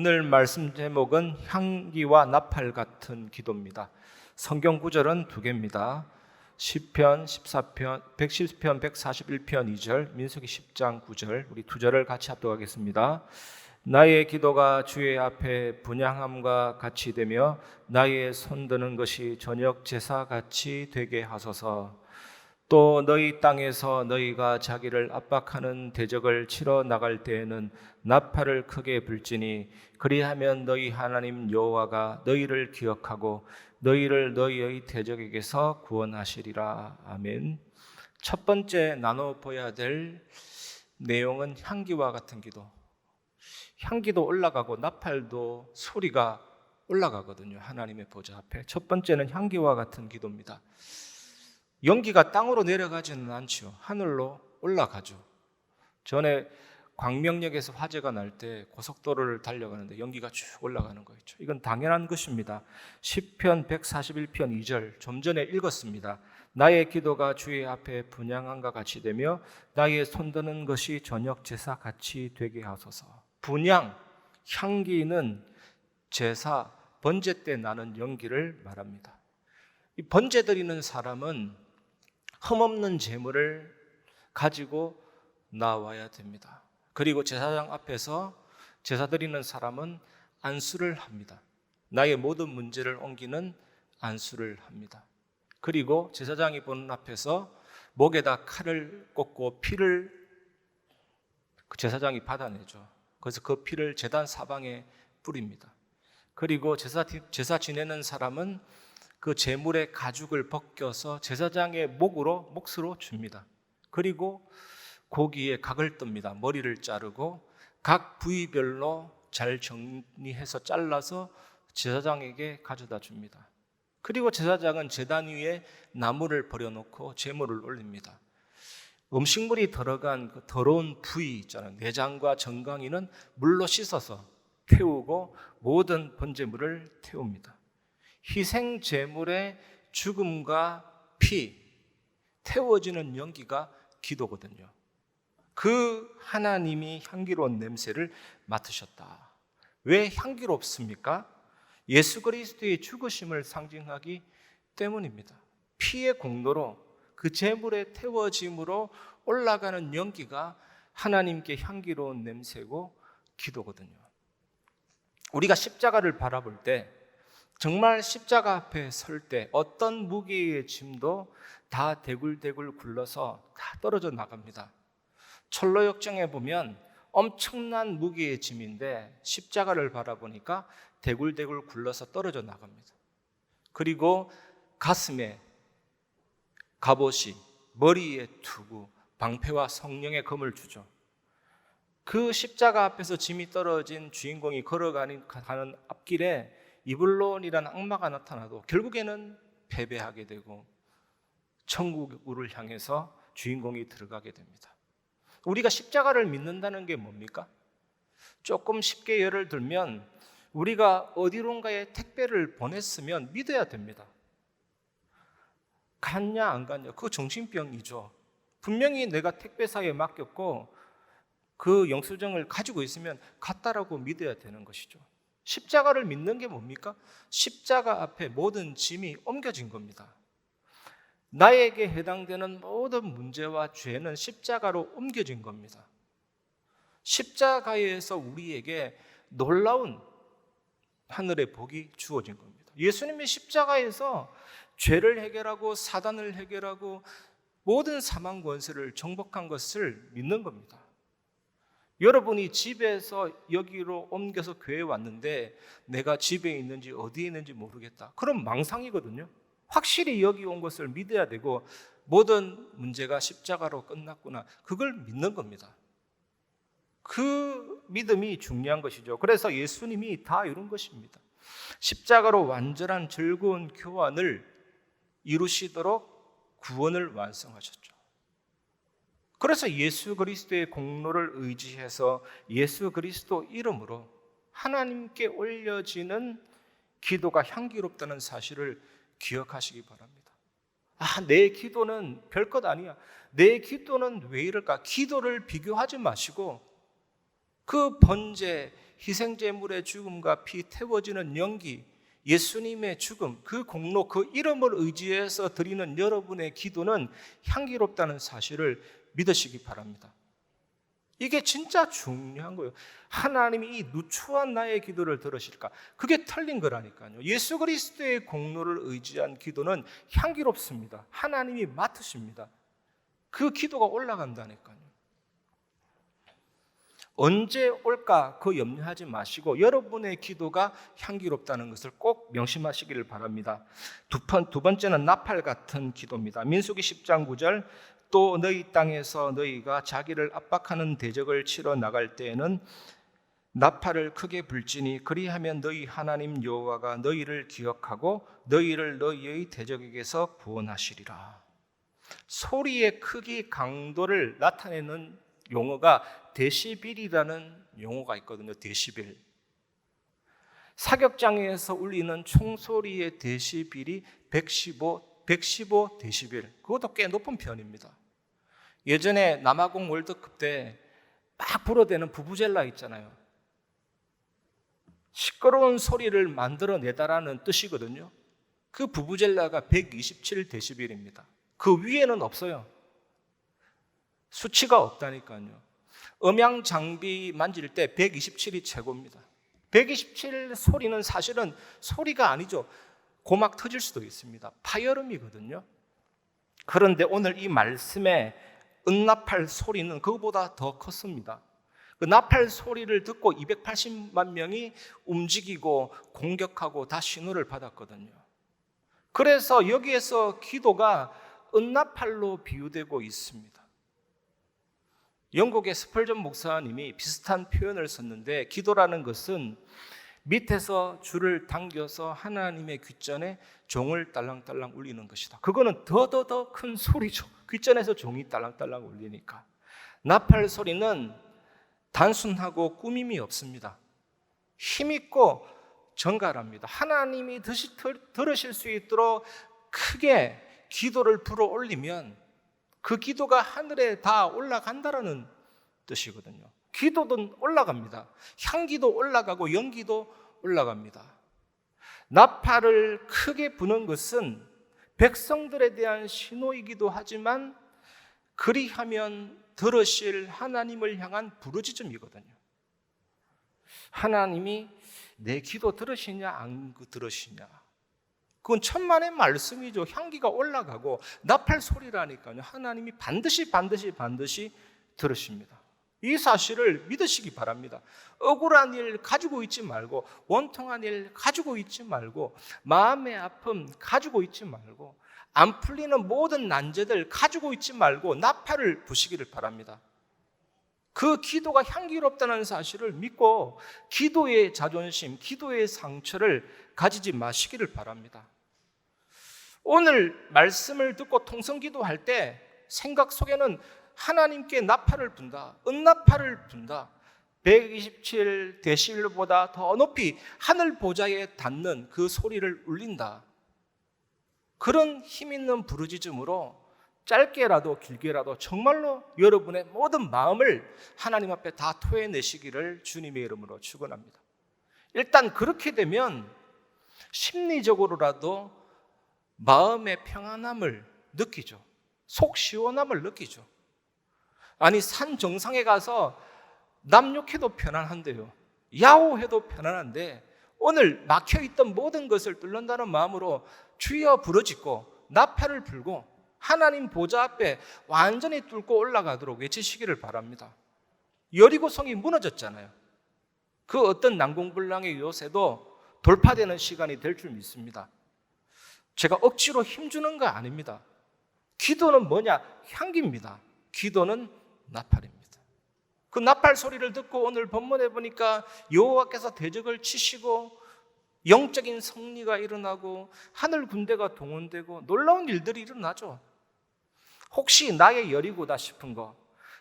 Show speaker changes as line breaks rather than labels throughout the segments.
오늘 말씀 제목은 향기와 나팔 같은 기도입니다. 성경 구절은 두 개입니다. 시편 14편, 110편, 141편 2절, 민수기 10장 9절. 우리 두 절을 같이 합독하겠습니다. 나의 기도가 주의 앞에 분양함과 같이 되며 나의 손드는 것이 저녁 제사 같이 되게 하소서. 또 너희 땅에서 너희가 자기를 압박하는 대적을 치러 나갈 때에는 나팔을 크게 불지니 그리하면 너희 하나님 여호와가 너희를 기억하고 너희를 너희의 대적에게서 구원하시리라 아멘. 첫 번째 나눠 보야 될 내용은 향기와 같은 기도. 향기도 올라가고 나팔도 소리가 올라가거든요. 하나님의 보좌 앞에. 첫 번째는 향기와 같은 기도입니다. 연기가 땅으로 내려가지는 않지요. 하늘로 올라가죠. 전에 광명역에서 화재가 날 때 고속도로를 달려가는데 연기가 쭉 올라가는 거 있죠. 이건 당연한 것입니다. 10편 141편 2절 좀 전에 읽었습니다. 나의 기도가 주의 앞에 분양함과 같이 되며 나의 손드는 것이 저녁 제사 같이 되게 하소서. 분양, 향기는 제사, 번제 때 나는 연기를 말합니다. 이 번제 드리는 사람은 흠없는 재물을 가지고 나와야 됩니다. 그리고 제사장 앞에서 제사 드리는 사람은 안수를 합니다. 나의 모든 문제를 옮기는 안수를 합니다. 그리고 제사장이 보는 앞에서 목에다 칼을 꽂고 피를 그 제사장이 받아내죠. 그래서 그 피를 제단 사방에 뿌립니다. 그리고 제사, 제사 지내는 사람은 그 제물의 가죽을 벗겨서 제사장의 목으로 몫으로 줍니다. 그리고 고기에 각을 뜹니다. 머리를 자르고 각 부위별로 잘 정리해서 잘라서 제사장에게 가져다 줍니다. 그리고 제사장은 제단 위에 나무를 버려놓고 제물을 올립니다. 음식물이 들어간 그 더러운 부위 있잖아요. 내장과 정강이는 물로 씻어서 태우고 모든 번제물을 태웁니다. 희생 제물의 죽음과 피 태워지는 연기가 기도거든요. 그 하나님이 향기로운 냄새를 맡으셨다. 왜 향기롭습니까? 예수 그리스도의 죽으심을 상징하기 때문입니다. 피의 공로로 그 제물의 태워짐으로 올라가는 연기가 하나님께 향기로운 냄새고 기도거든요. 우리가 십자가를 바라볼 때 정말 십자가 앞에 설 때 어떤 무게의 짐도 다 대굴대굴 굴러서 다 떨어져 나갑니다. 철로 역정에 보면 엄청난 무게의 짐인데 십자가를 바라보니까 대굴대굴 굴러서 떨어져 나갑니다. 그리고 가슴에 갑옷이 머리에 두고 방패와 성령의 검을 주죠. 그 십자가 앞에서 짐이 떨어진 주인공이 걸어가는 가는 앞길에 이블론이라는 악마가 나타나도 결국에는 패배하게 되고 천국을 향해서 주인공이 들어가게 됩니다. 우리가 십자가를 믿는다는 게 뭡니까? 조금 쉽게 예를 들면 우리가 어디론가에 택배를 보냈으면 믿어야 됩니다. 갔냐 안 갔냐 그거 정신병이죠. 분명히 내가 택배사에 맡겼고 그 영수증을 가지고 있으면 갔다라고 믿어야 되는 것이죠. 십자가를 믿는 게 뭡니까? 십자가 앞에 모든 짐이 옮겨진 겁니다. 나에게 해당되는 모든 문제와 죄는 십자가로 옮겨진 겁니다. 십자가에서 우리에게 놀라운 하늘의 복이 주어진 겁니다. 예수님이 십자가에서 죄를 해결하고 사단을 해결하고 모든 사망 권세를 정복한 것을 믿는 겁니다. 여러분이 집에서 여기로 옮겨서 교회에 왔는데 내가 집에 있는지 어디에 있는지 모르겠다. 그럼 망상이거든요. 확실히 여기 온 것을 믿어야 되고 모든 문제가 십자가로 끝났구나. 그걸 믿는 겁니다. 그 믿음이 중요한 것이죠. 그래서 예수님이 다 이룬 것입니다. 십자가로 완전한 즐거운 교환을 이루시도록 구원을 완성하셨죠. 그래서 예수 그리스도의 공로를 의지해서 예수 그리스도 이름으로 하나님께 올려지는 기도가 향기롭다는 사실을 기억하시기 바랍니다. 아, 내 기도는 별것 아니야. 내 기도는 왜 이럴까? 기도를 비교하지 마시고 그 번제, 희생제물의 죽음과 피 태워지는 연기, 예수님의 죽음, 그 공로, 그 이름을 의지해서 드리는 여러분의 기도는 향기롭다는 사실을 믿으시기 바랍니다. 이게 진짜 중요한 거예요. 하나님이 이 누추한 나의 기도를 들으실까? 그게 틀린 거라니까요. 예수 그리스도의 공로를 의지한 기도는 향기롭습니다. 하나님이 맡으십니다. 그 기도가 올라간다니까요. 언제 올까 그 염려하지 마시고 여러분의 기도가 향기롭다는 것을 꼭 명심하시기를 바랍니다. 두, 번, 두 번째는 나팔 같은 기도입니다. 민수기 10장 9절 또 너희 땅에서 너희가 자기를 압박하는 대적을 치러 나갈 때에는 나팔을 크게 불지니 그리하면 너희 하나님 여호와가 너희를 기억하고 너희를 너희의 대적에게서 구원하시리라. 소리의 크기 강도를 나타내는 용어가 데시빌이라는 용어가 있거든요. 데시빌. 사격장에서 울리는 총소리의 데시빌이 115, 115 데시빌. 그것도 꽤 높은 편입니다. 예전에 남아공 월드컵 때 막 불어대는 부부젤라 있잖아요. 시끄러운 소리를 만들어내다라는 뜻이거든요. 그 부부젤라가 127 데시벨입니다. 그 위에는 없어요. 수치가 없다니까요. 음향 장비 만질 때 127이 최고입니다. 127 소리는 사실은 소리가 아니죠. 고막 터질 수도 있습니다. 파열음이거든요. 그런데 오늘 이 말씀에 은나팔 소리는 그보다 더 컸습니다. 그 나팔 소리를 듣고 280만 명이 움직이고 공격하고 다 신호를 받았거든요. 그래서 여기에서 기도가 은나팔로 비유되고 있습니다. 영국의 스펄전 목사님이 비슷한 표현을 썼는데 기도라는 것은 밑에서 줄을 당겨서 하나님의 귓전에 종을 딸랑딸랑 울리는 것이다. 그거는 더더더 큰 소리죠. 귓전에서 종이 딸랑딸랑 울리니까. 나팔 소리는 단순하고 꾸밈이 없습니다. 힘있고 정갈합니다. 하나님이 드시, 들으실 수 있도록 크게 기도를 불어 올리면 그 기도가 하늘에 다 올라간다라는 뜻이거든요. 기도도 올라갑니다. 향기도 올라가고 연기도 올라갑니다. 나팔을 크게 부는 것은 백성들에 대한 신호이기도 하지만 그리하면 들으실 하나님을 향한 부르짖음이거든요. 하나님이 내 기도 들으시냐 안 들으시냐 그건 천만의 말씀이죠. 향기가 올라가고 나팔 소리라니까요. 하나님이 반드시 반드시 반드시 들으십니다. 이 사실을 믿으시기 바랍니다. 억울한 일 가지고 있지 말고, 원통한 일 가지고 있지 말고, 마음의 아픔 가지고 있지 말고, 안 풀리는 모든 난제들 가지고 있지 말고, 나팔을 부시기를 바랍니다. 그 기도가 향기롭다는 사실을 믿고, 기도의 자존심, 기도의 상처를 가지지 마시기를 바랍니다. 오늘 말씀을 듣고 통성 기도 할 때 생각 속에는 하나님께 나팔을 분다. 은나팔을 분다. 127 데시벨보다 더 높이 하늘 보좌에 닿는 그 소리를 울린다. 그런 힘 있는 부르짖음으로 짧게라도 길게라도 정말로 여러분의 모든 마음을 하나님 앞에 다 토해내시기를 주님의 이름으로 축원합니다. 일단 그렇게 되면 심리적으로라도 마음의 평안함을 느끼죠. 속 시원함을 느끼죠. 아니 산 정상에 가서 남욕해도 편안한데요. 야호해도 편안한데 오늘 막혀 있던 모든 것을 뚫는다는 마음으로 주여 부르짖고 나팔을 불고 하나님 보좌 앞에 완전히 뚫고 올라가도록 외치시기를 바랍니다. 여리고 성이 무너졌잖아요. 그 어떤 난공불락의 요새도 돌파되는 시간이 될 줄 믿습니다. 제가 억지로 힘주는 거 아닙니다. 기도는 뭐냐? 향기입니다. 기도는 나팔입니다. 그 나팔 소리를 듣고 오늘 본문에 보니까 여호와께서 대적을 치시고 영적인 승리가 일어나고 하늘 군대가 동원되고 놀라운 일들이 일어나죠. 혹시 나의 열이고다 싶은 거,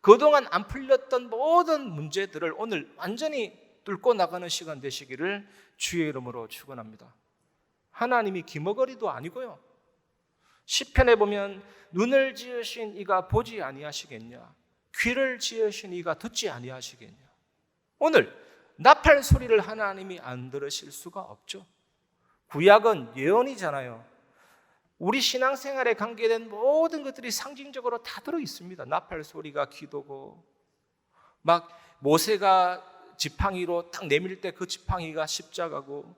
그동안 안 풀렸던 모든 문제들을 오늘 완전히 뚫고 나가는 시간 되시기를 주의 이름으로 축원합니다. 하나님이 기머거리도 아니고요. 시편에 보면 눈을 지으신 이가 보지 아니하시겠냐? 귀를 지으신 이가 듣지 아니하시겠냐? 오늘 나팔 소리를 하나님이 안 들으실 수가 없죠. 구약은 예언이잖아요. 우리 신앙생활에 관계된 모든 것들이 상징적으로 다 들어 있습니다. 나팔 소리가 기도고, 막 모세가 지팡이로 딱 내밀 때 그 지팡이가 십자가고,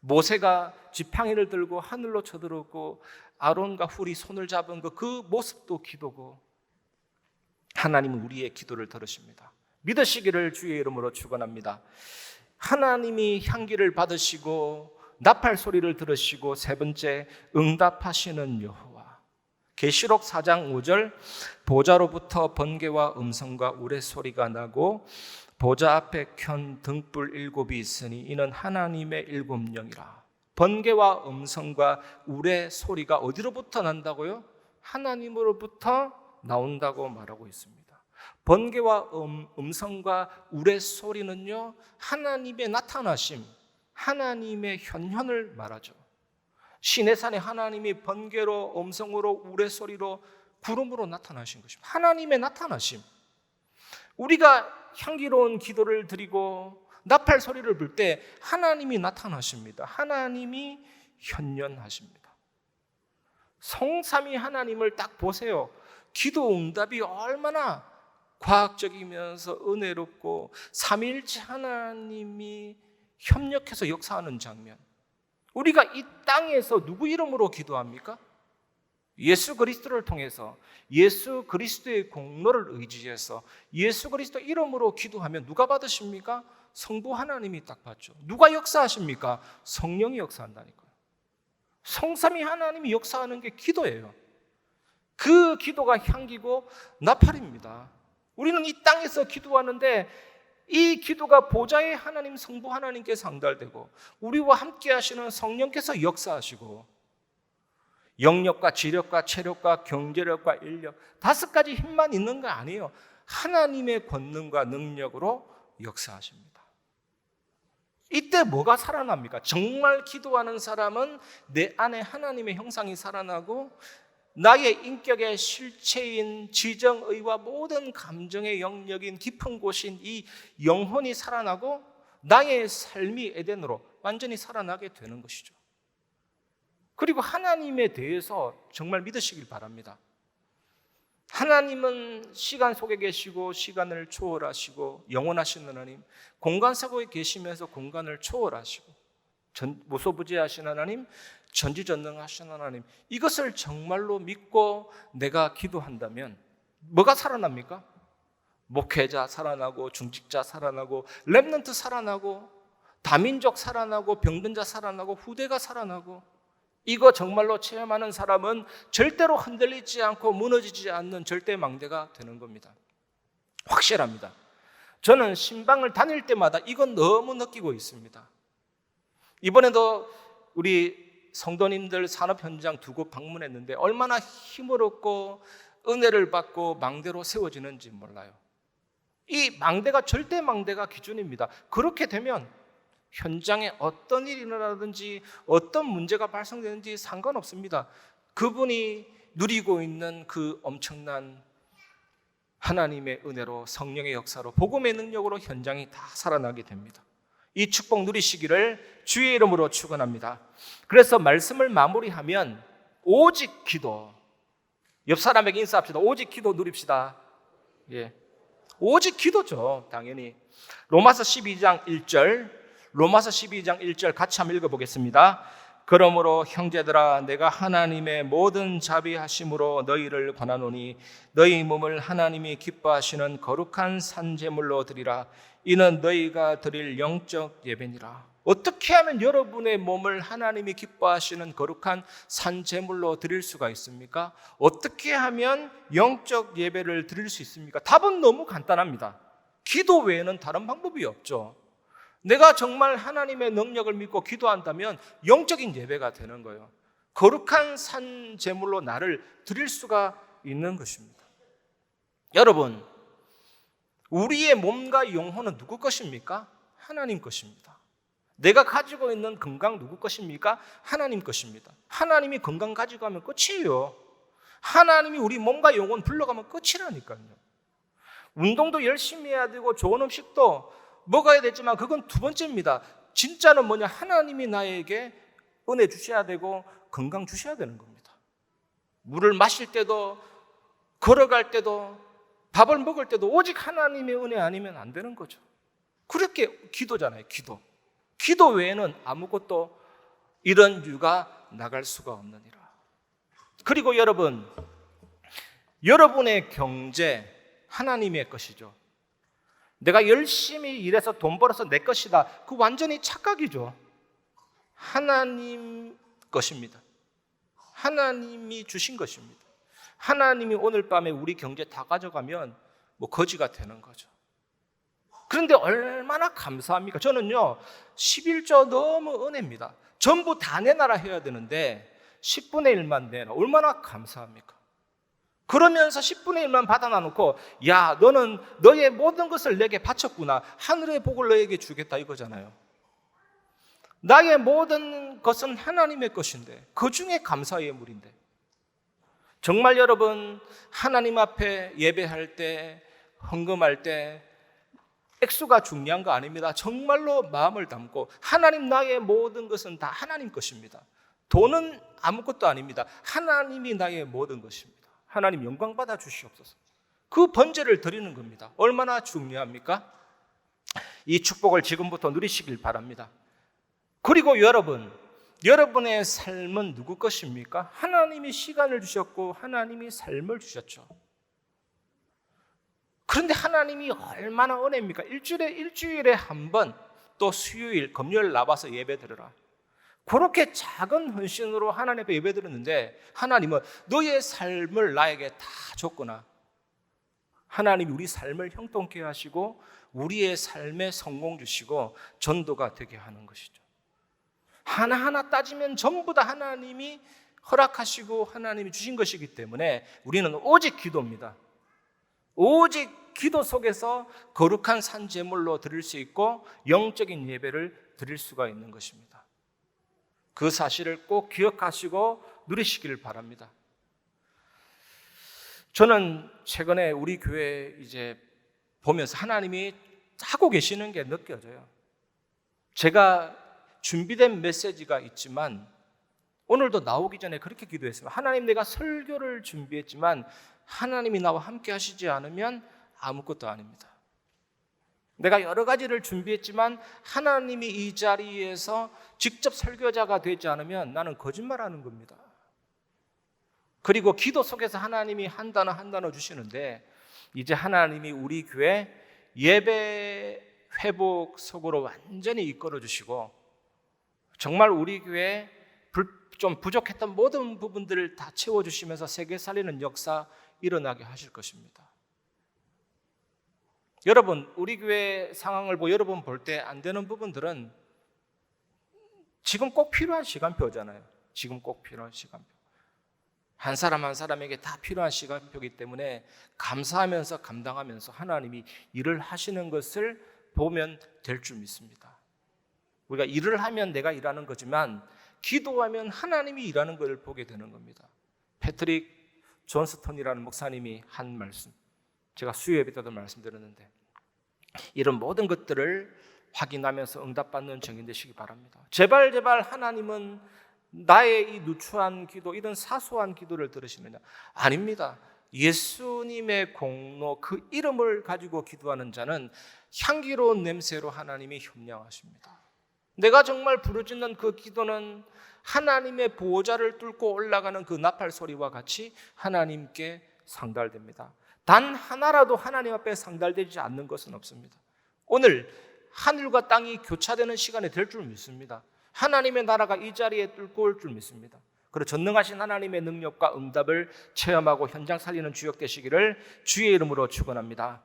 모세가 지팡이를 들고 하늘로 쳐들었고, 아론과 훌이 손을 잡은 그, 그 모습도 기도고, 하나님은 우리의 기도를 들으십니다. 믿으시기를 주의 이름으로 축원합니다. 하나님이 향기를 받으시고 나팔 소리를 들으시고 세 번째 응답하시는 여호와. 계시록 4장 5절 보좌로부터 번개와 음성과 우레 소리가 나고 보좌 앞에 켠 등불 일곱이 있으니 이는 하나님의 일곱 영이라. 번개와 음성과 우레 소리가 어디로부터 난다고요? 하나님으로부터 나온다고 말하고 있습니다. 번개와 음, 음성과 우레 소리는요 하나님의 나타나심, 하나님의 현현을 말하죠. 시내산에 하나님이 번개로 음성으로 우레 소리로 구름으로 나타나신 것입니다. 하나님의 나타나심. 우리가 향기로운 기도를 드리고 나팔 소리를 불 때 하나님이 나타나십니다. 하나님이 현현하십니다. 성삼위 하나님을 딱 보세요. 기도 응답이 얼마나 과학적이면서 은혜롭고 삼일체 하나님이 협력해서 역사하는 장면. 우리가 이 땅에서 누구 이름으로 기도합니까? 예수 그리스도를 통해서 예수 그리스도의 공로를 의지해서 예수 그리스도 이름으로 기도하면 누가 받으십니까? 성부 하나님이 딱 받죠. 누가 역사하십니까? 성령이 역사한다니까요. 성삼위 하나님이 역사하는 게 기도예요. 그 기도가 향기고 나팔입니다. 우리는 이 땅에서 기도하는데 이 기도가 보좌의 하나님 성부 하나님께 상달되고 우리와 함께 하시는 성령께서 역사하시고 영력과 지력과 체력과 경제력과 인력 다섯 가지 힘만 있는 거 아니에요. 하나님의 권능과 능력으로 역사하십니다. 이때 뭐가 살아납니까? 정말 기도하는 사람은 내 안에 하나님의 형상이 살아나고 나의 인격의 실체인 지정의와 모든 감정의 영역인 깊은 곳인 이 영혼이 살아나고 나의 삶이 에덴으로 완전히 살아나게 되는 것이죠. 그리고 하나님에 대해서 정말 믿으시길 바랍니다. 하나님은 시간 속에 계시고 시간을 초월하시고 영원하신 하나님, 공간 속에 계시면서 공간을 초월하시고 전, 무소부지하신 하나님, 전지전능하신 하나님 이것을 정말로 믿고 내가 기도한다면 뭐가 살아납니까? 목회자 살아나고 중직자 살아나고 렘넌트 살아나고 다민족 살아나고 병든자 살아나고 후대가 살아나고 이거 정말로 체험하는 사람은 절대로 흔들리지 않고 무너지지 않는 절대 망대가 되는 겁니다. 확실합니다. 저는 신방을 다닐 때마다 이건 너무 느끼고 있습니다. 이번에도 우리 성도님들 산업 현장 두 곳 방문했는데 얼마나 힘을 얻고 은혜를 받고 망대로 세워지는지 몰라요. 이 망대가 절대 망대가 기준입니다. 그렇게 되면 현장에 어떤 일이 일어나든지 어떤 문제가 발생되는지 상관없습니다. 그분이 누리고 있는 그 엄청난 하나님의 은혜로 성령의 역사로 복음의 능력으로 현장이 다 살아나게 됩니다. 이 축복 누리시기를 주의 이름으로 축원합니다. 그래서 말씀을 마무리하면 오직 기도. 옆 사람에게 인사합시다. 오직 기도 누립시다. 예. 오직 기도죠. 당연히. 로마서 12장 1절. 로마서 12장 1절 같이 한번 읽어 보겠습니다. 그러므로 형제들아 내가 하나님의 모든 자비하심으로 너희를 권하노니 너희 몸을 하나님이 기뻐하시는 거룩한 산제물로 드리라 이는 너희가 드릴 영적 예배니라. 어떻게 하면 여러분의 몸을 하나님이 기뻐하시는 거룩한 산제물로 드릴 수가 있습니까? 어떻게 하면 영적 예배를 드릴 수 있습니까? 답은 너무 간단합니다. 기도 외에는 다른 방법이 없죠. 내가 정말 하나님의 능력을 믿고 기도한다면 영적인 예배가 되는 거예요. 거룩한 산 제물로 나를 드릴 수가 있는 것입니다. 여러분, 우리의 몸과 영혼은 누구 것입니까? 하나님 것입니다. 내가 가지고 있는 건강 누구 것입니까? 하나님 것입니다. 하나님이 건강 가지고 가면 끝이에요. 하나님이 우리 몸과 영혼 불러가면 끝이라니까요. 운동도 열심히 해야 되고 좋은 음식도 먹어야 되지만 그건 두 번째입니다. 진짜는 뭐냐? 하나님이 나에게 은혜 주셔야 되고 건강 주셔야 되는 겁니다. 물을 마실 때도 걸어갈 때도 밥을 먹을 때도 오직 하나님의 은혜 아니면 안 되는 거죠. 그렇게 기도잖아요, 기도. 기도 외에는 아무것도 이런 유가 나갈 수가 없느니라. 그리고 여러분, 여러분의 경제 하나님의 것이죠. 내가 열심히 일해서 돈 벌어서 내 것이다. 그 완전히 착각이죠. 하나님 것입니다. 하나님이 주신 것입니다. 하나님이 오늘 밤에 우리 경제 다 가져가면 뭐 거지가 되는 거죠. 그런데 얼마나 감사합니까? 저는요, 11조 너무 은혜입니다. 전부 다 내놔라 해야 되는데 10분의 1만 내놔. 얼마나 감사합니까? 그러면서 10분의 1만 받아놔 놓고 야 너는 너의 모든 것을 내게 바쳤구나. 하늘의 복을 너에게 주겠다 이거잖아요. 나의 모든 것은 하나님의 것인데 그 중에 감사의 물인데. 정말 여러분 하나님 앞에 예배할 때 헌금할 때 액수가 중요한 거 아닙니다. 정말로 마음을 담고 하나님 나의 모든 것은 다 하나님 것입니다. 돈은 아무것도 아닙니다. 하나님이 나의 모든 것입니다 하나님 영광 받아 주시옵소서. 그 번제를 드리는 겁니다. 얼마나 중요합니까? 이 축복을 지금부터 누리시길 바랍니다. 그리고 여러분, 여러분의 삶은 누구 것입니까? 하나님이 시간을 주셨고 하나님이 삶을 주셨죠. 그런데 하나님이 얼마나 은혜입니까? 일주일에 일주일에 한 번 또 수요일 금요일 나와서 예배 드려라. 그렇게 작은 헌신으로 하나님 앞에 예배 드렸는데 하나님은 너의 삶을 나에게 다 줬구나. 하나님이 우리 삶을 형통케 하시고 우리의 삶에 성공 주시고 전도가 되게 하는 것이죠. 하나하나 따지면 전부 다 하나님이 허락하시고 하나님이 주신 것이기 때문에 우리는 오직 기도입니다. 오직 기도 속에서 거룩한 산제물로 드릴 수 있고 영적인 예배를 드릴 수가 있는 것입니다. 그 사실을 꼭 기억하시고 누리시길 바랍니다. 저는 최근에 우리 교회 이제 보면서 하나님이 하고 계시는 게 느껴져요. 제가 준비된 메시지가 있지만 오늘도 나오기 전에 그렇게 기도했습니다. 하나님 내가 설교를 준비했지만 하나님이 나와 함께 하시지 않으면 아무것도 아닙니다. 내가 여러 가지를 준비했지만 하나님이 이 자리에서 직접 설교자가 되지 않으면 나는 거짓말하는 겁니다. 그리고 기도 속에서 하나님이 한 단어 한 단어 주시는데 이제 하나님이 우리 교회 예배 회복 속으로 완전히 이끌어 주시고 정말 우리 교회 좀 부족했던 모든 부분들을 다 채워 주시면서 세계 살리는 역사 일어나게 하실 것입니다. 여러분, 우리 교회 상황을 보 여러분 볼 때 안 되는 부분들은 지금 꼭 필요한 시간표잖아요. 지금 꼭 필요한 시간표. 한 사람 한 사람에게 다 필요한 시간표이기 때문에 감사하면서 감당하면서 하나님이 일을 하시는 것을 보면 될 줄 믿습니다. 우리가 일을 하면 내가 일하는 거지만 기도하면 하나님이 일하는 것을 보게 되는 겁니다. 패트릭 존스턴이라는 목사님이 한 말씀. 제가 수요 예배 때도 말씀드렸는데 이런 모든 것들을 확인하면서 응답받는 정인 되시기 바랍니다. 제발 제발 하나님은 나의 이 누추한 기도 이런 사소한 기도를 들으시느냐? 아닙니다. 예수님의 공로 그 이름을 가지고 기도하는 자는 향기로운 냄새로 하나님이 협량하십니다. 내가 정말 부르짖는 그 기도는 하나님의 보호자를 뚫고 올라가는 그 나팔 소리와 같이 하나님께 상달됩니다. 단 하나라도 하나님 앞에 상달되지 않는 것은 없습니다. 오늘 하늘과 땅이 교차되는 시간이 될 줄 믿습니다. 하나님의 나라가 이 자리에 뚫고 올 줄 믿습니다. 그리고 전능하신 하나님의 능력과 응답을 체험하고 현장 살리는 주역 되시기를 주의 이름으로 축원합니다.